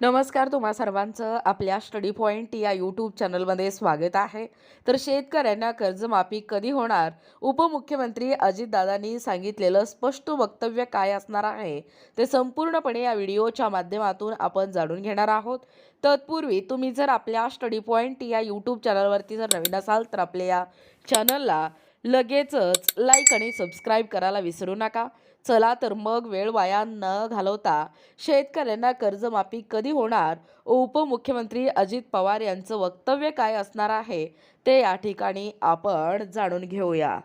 नमस्कार तुम्हा सर्वांचं आपल्या स्टडी पॉईंट या यूट्यूब चॅनलमध्ये स्वागत आहे. तर शेतकऱ्यांना कर्जमाफी कधी होणार? उपमुख्यमंत्री अजितदादांनी सांगितलेलं स्पष्ट वक्तव्य काय असणार आहे? ते संपूर्णपणे या व्हिडिओच्या माध्यमातून आपण जाणून घेणार आहोत. तत्पूर्वी तुम्ही जर आपल्या स्टडी पॉईंट या यूट्यूब चॅनलवरती जर नवीन असाल तर आपल्या या चॅनलला लगेचच लाईक आणि सबस्क्राईब करायला विसरू नका. चला तर मग वेळ वाया न घालवता शेतकऱ्यांना कर्जमाफी कधी होणार? उपमुख्यमंत्री अजित पवार यांचं वक्तव्य काय असणार आहे? ते या ठिकाणी आपण जाणून घेऊया.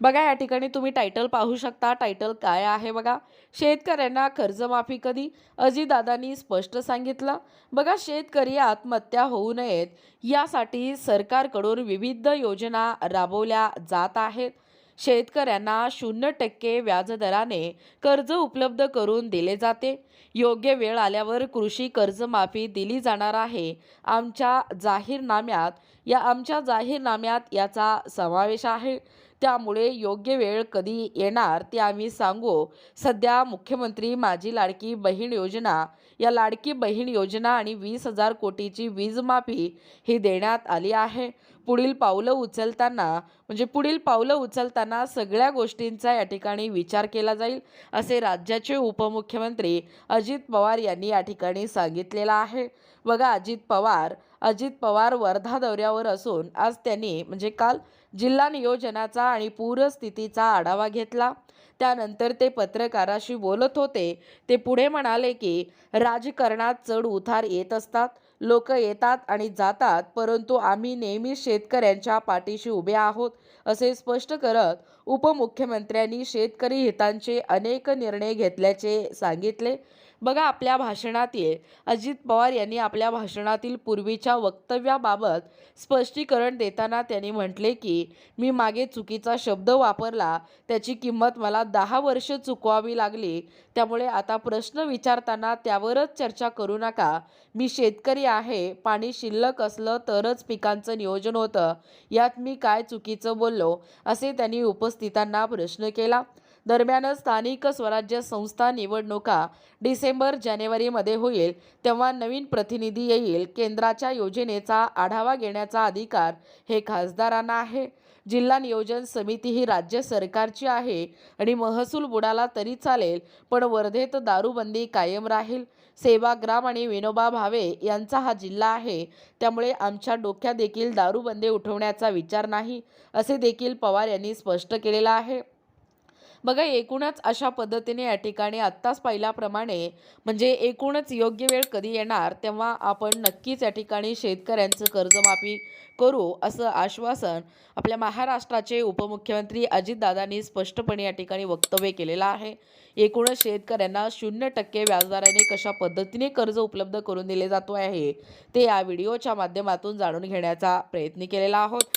बघा या ठिकाणी तुम्ही टायटल पाहू शकता. टायटल काय आहे बघा? शेतकऱ्यांना कर्जमाफी कधी? अजितदादांनी स्पष्ट सांगितलं. बघा शेतकरी आत्महत्या होऊ नयेत. यासाठी सरकारकडून विविध योजना राबवल्या जात आहेत. शेतकऱ्यांना शून्य टक्के व्याजदराने कर्ज उपलब्ध करून दिले जाते. योग्य वेळ आल्यावर कृषी कर्जमाफी दिली जाणार आहे. आमच्या जाहीरनाम्यात या आमच्या जाहीरनाम्यात याचा समावेश आहे. त्यामुळे योग्य वेळ कधी येणार ते आम्ही सांगू. सध्या मुख्यमंत्री माझी लाडकी बहीण योजना या लाडकी बहीण योजना आणि वीस हजार कोटीची वीजमाफी ही देण्यात आली आहे. पुढील पावलं उचलताना म्हणजे पुढील पावलं उचलताना सगळ्या गोष्टींचा या ठिकाणी विचार केला जाईल असे राज्याचे उपमुख्यमंत्री अजित पवार यांनी या ठिकाणी सांगितलेलं आहे. बघा अजित पवार अजित पवार वर्धा दौऱ्यावर असून आज त्यांनी म्हणजे काल जिल्हा नियोजनाचा आणि पूरस्थितीचा आढावा घेतला. त्यानंतर ते पत्रकाराशी बोलत होते. ते पुढे म्हणाले की राजकारणात चढ उतार येत असतात. लोक येतात आणि जातात परंतु आम्ही नेहमी शेतकऱ्यांच्या पाठीशी उभे आहोत असे स्पष्ट करत उपमुख्यमंत्र्यांनी शेतकरी हितांचे अनेक निर्णय घेतल्याचे सांगितले. बघा आपल्या भाषणातील अजित पवार यांनी आपल्या भाषणातील पूर्वीच्या वक्तव्याबाबत स्पष्टीकरण देताना त्यांनी म्हटले की मी मागे चुकीचा शब्द वापरला त्याची किंमत मला दहा वर्ष चुकवावी लागली. त्यामुळे आता प्रश्न विचारताना त्यावरच चर्चा करू नका. मी शेतकरी आहे पाणी शिल्लक असलं तरच पिकांचं नियोजन होतं. यात मी काय चुकीचं बोललो? असे त्यांनी उपस्थितांना प्रश्न केला. दरम्यान स्थानिक स्वराज्य संस्था निवडणुका डिसेंबर जानेवारीमध्ये होईल तेव्हा नवीन प्रतिनिधी येईल. केंद्राच्या योजनेचा आढावा घेण्याचा अधिकार हे खासदारांना आहे. जिल्हा नियोजन समिती ही राज्य सरकारची आहे आणि महसूल बुडाला तरी चालेल पण वर्धेत दारूबंदी कायम राहील. सेवाग्राम आणि विनोबा भावे यांचा हा जिल्हा आहे. त्यामुळे आमच्या डोक्यात देखील दारूबंदी उठवण्याचा विचार नाही असे देखील पवार यांनी स्पष्ट केलेलं आहे. बघा एकूणच अशा पद्धतीने या ठिकाणी आत्ताच पाहिल्याप्रमाणे म्हणजे एकूणच योग्य वेळ कधी येणार तेव्हा आपण नक्कीच या ठिकाणी शेतकऱ्यांचं कर्जमाफी करू असं आश्वासन आपल्या महाराष्ट्राचे उपमुख्यमंत्री अजितदादांनी स्पष्टपणे या ठिकाणी वक्तव्य केलेलं आहे. एकूणच शेतकऱ्यांना शून्य टक्के व्याजदराने कशा पद्धतीने कर्ज उपलब्ध करून दिले जातो आहे ते या व्हिडिओच्या माध्यमातून जाणून घेण्याचा प्रयत्न केलेला आहोत.